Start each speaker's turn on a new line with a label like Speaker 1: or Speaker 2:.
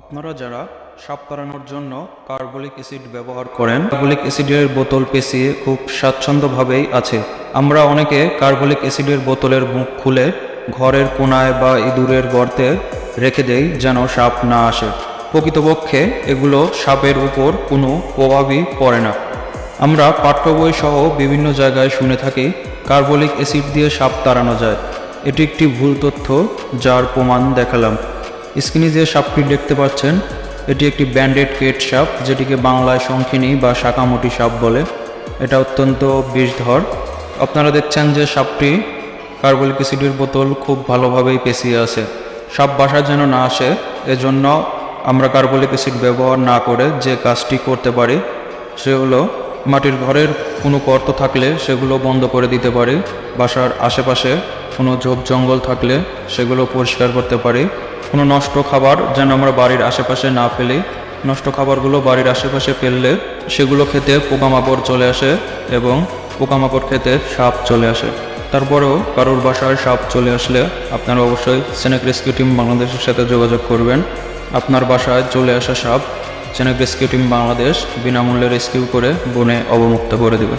Speaker 1: আপনারা যারা সাপ তাড়ানোর জন্য কার্বলিক অ্যাসিড ব্যবহার করেন, কার্বলিক অ্যাসিডের বোতল পেঁচিয়ে খুব স্বাচ্ছন্দ্যভাবেই আছে। আমরা অনেকে কার্বলিক অ্যাসিডের বোতলের মুখ খুলে ঘরের কোনায় বা ইঁদুরের গর্তে রেখে দেই যেন সাপ না আসে। প্রকৃতপক্ষে এগুলো সাপের উপর কোনো প্রভাবই পড়ে না। আমরা পাঠ্য বই সহ বিভিন্ন জায়গায় শুনে থাকি কার্বলিক অ্যাসিড দিয়ে সাপ তাড়ানো যায়। এটি একটি ভুল তথ্য যার প্রমাণ দেখালাম। স্ক্রিনে যে সাপটি দেখতে পাচ্ছেন, এটি একটি ব্যান্ডেড কেট সাপ, যেটিকে বাংলায় শঙ্খিনী বা শাকামুটি সাপ বলে। এটা অত্যন্ত বিষধর। আপনারা দেখছেন যে সাপটি কার্বলিক অ্যাসিডের বোতল খুব ভালোভাবেই পেঁচিয়ে আছে। সাপ বাসা যেন না আসে, এজন্য আমরা কার্বলিক অ্যাসিড ব্যবহার না করে যে কাজটি করতে পারি, সে হলো মাটির ঘরের কোনো গর্ত থাকলে সেগুলো বন্ধ করে দিতে পারি, বাসার আশেপাশে কোনো ঝোপ জঙ্গল থাকলে সেগুলো পরিষ্কার করতে পারি কোনো নষ্ট খাবার যেন আমরা বাড়ির আশেপাশে না ফেলি। নষ্ট খাবারগুলো বাড়ির আশেপাশে ফেললে সেগুলো খেতে পোকামাকড় চলে আসে এবং পোকামাকড় খেতে সাপ চলে আসে। তারপরেও কারোর বাসায় সাপ চলে আসলে আপনারা অবশ্যই সেনেক রেস্কিউ টিম বাংলাদেশের সাথে যোগাযোগ করবেন। আপনার বাসায় চলে আসা সাপ সেনেক রেস্কিউ টিম বাংলাদেশ বিনামূল্যে রেস্কিউ করে বনে অবমুক্ত করে দেবে।